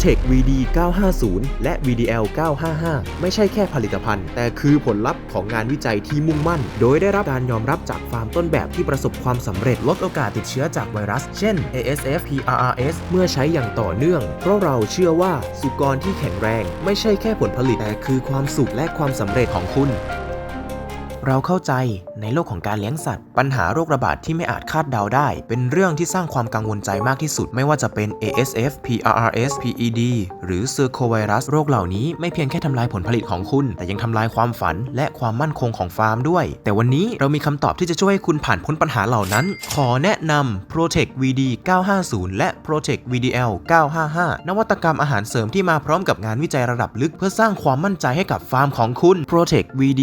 Protect VD 950และ VDL 955 ไม่ใช่แค่ผลิตภัณฑ์ แต่คือผลลัพธ์ของงานวิจัยที่มุ่งมั่น โดยได้รับการยอมรับจากฟาร์มต้นแบบที่ประสบความสำเร็จลดโอกาสติดเชื้อจากไวรัส เช่น ASF PRRS เมื่อใช้อย่างต่อเนื่อง เพราะเราเชื่อว่าสุกรที่แข็งแรง ไม่ใช่แค่ผลผลิตแต่คือความสุขและความสำเร็จของคุณ เราเข้าใจในโลกของการเลี้ยงสัตว์ ปัญหาโรคระบาดที่ไม่อาจคาดเดาได้ เป็นเรื่องที่สร้างความกังวลใจมากที่สุด ไม่ว่าจะเป็น ASF PRRS PED หรือ Circovirus โรคเหล่านี้ไม่เพียงแค่ทำลายผลผลิตของคุณ แต่ยังทำลายความฝันและความมั่นคงของฟาร์มด้วย แต่วันนี้เรามีคำตอบที่จะช่วยให้คุณผ่านพ้นปัญหาเหล่านั้น ขอแนะนำ Protect VD 950 และ Protect VDL 955 นวัตกรรมอาหารเสริมที่มาพร้อมกับงานวิจัยระดับลึก เพื่อสร้างความมั่นใจให้กับฟาร์มของคุณ Protect VD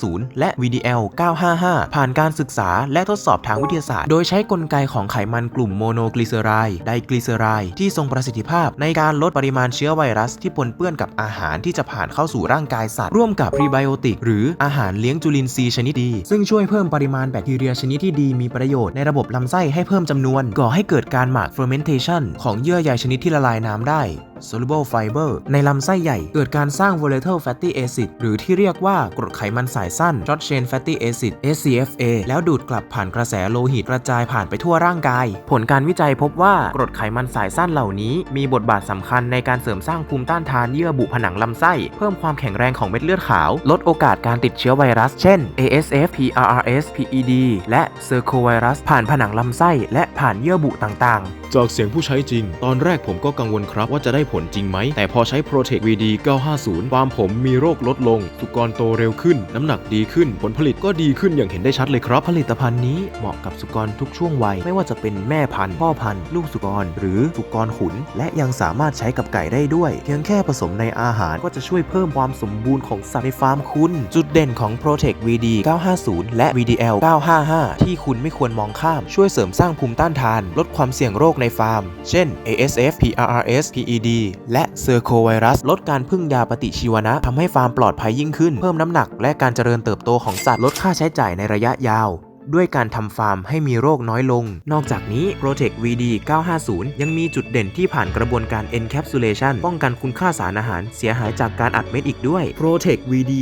950และ VDL 955 ผ่านการศึกษาและทดสอบทางวิทยาศาสตร์ โดยใช้กลไกของไขมันกลุ่มโมโนกลีเซอไรด์ไดกลีเซอไรด์ที่ทรงประสิทธิภาพในการลดปริมาณเชื้อไวรัสที่ปนเปื้อนกับอาหารที่จะผ่านเข้าสู่ร่างกายสัตว์ ร่วมกับพรีไบโอติกหรืออาหารเลี้ยงจุลินทรีย์ชนิดดี ซึ่งช่วยเพิ่มปริมาณแบคทีเรียชนิดที่ดีมีประโยชน์ในระบบลำไส้ให้เพิ่มจำนวน ก่อให้เกิดการหมัก fermentation ของเยื่อใยชนิดที่ละลายน้ำได้ soluble fiber ในลำไส้ใหญ่ เกิดการสร้าง volatile fatty acid หรือที่เรียกว่ากรดไขมันสายสั้น short chain fatty acid SCFA แล้วดูดกลับผ่านกระแสโลหิตกระจายผ่านไปทั่วร่างกาย ผลการวิจัยพบว่ากรดไขมันสายสั้นเหล่านี้มีบทบาทสำคัญในการเสริมสร้างภูมิต้านทานเยื่อบุผนังลำไส้ เพิ่มความแข็งแรงของเม็ดเลือดขาว ลดโอกาสการติดเชื้อไวรัส เช่น ASF PRRS PED และ Circovirus ผ่านผนังลำไส้และผ่านเยื่อบุต่างๆ จากเสียงผู้ใช้จริง ตอนแรกผมก็กังวลครับว่าจะได้ผลจริงไหม แต่พอใช้ Protect VD 950 ฟาร์มผมมีโรคลดลง สุกรโตเร็วขึ้น น้ำหนักดีขึ้น ผลผลิตก็ดีขึ้นอย่างเห็นได้ชัดเลยครับ ผลิตภัณฑ์นี้เหมาะกับสุกรทุกช่วงวัย ไม่ว่าจะเป็นแม่พันธุ์ พ่อพันธุ์ ลูกสุกร หรือสุกรขุน และยังสามารถใช้กับไก่ได้ด้วย เพียงแค่ผสมในอาหารก็จะช่วยเพิ่มความสมบูรณ์ของสัตว์ในฟาร์มคุณ จุดเด่นของ Protect VD 950 และ VDL 955 ที่คุณไม่ควรมองข้าม ช่วยเสริมสร้างภูมิต้านทาน ลดความเสี่ยงโรคในฟาร์ม เช่น ASF PRRS PED และเซอร์โคไวรัส ลดการพึ่งยาปฏิชีวนะทำให้ฟาร์มปลอดภัยยิ่งขึ้น เพิ่มน้ำหนักและการเจริญเติบโตของสัตว์ลดค่าใช้จ่ายในระยะยาว ด้วยการทำฟาร์มให้มีโรคน้อยลง นอกจากนี้ Protect VD 950 ยังมีจุดเด่นที่ผ่านกระบวนการ encapsulation ป้องกันคุณค่าสารอาหารเสียหายจากการอัดเม็ดอีกด้วย Protect VD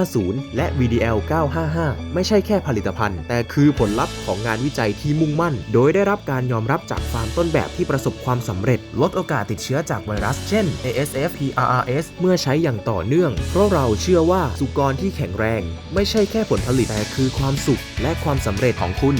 950 และ VDL 955 ไม่ใช่แค่ผลิตภัณฑ์ แต่คือผลลัพธ์ของงานวิจัยที่มุ่งมั่น โดยได้รับการยอมรับจากฟาร์มต้นแบบที่ประสบความสำเร็จ ลดโอกาสติดเชื้อจากไวรัส เช่น ASF PRRS เมื่อใช้อย่างต่อเนื่อง เพราะเราเชื่อว่าสุกรที่แข็งแรง ไม่ใช่แค่ผลผลิตแต่คือความสุขและความสำเร็จของคุณ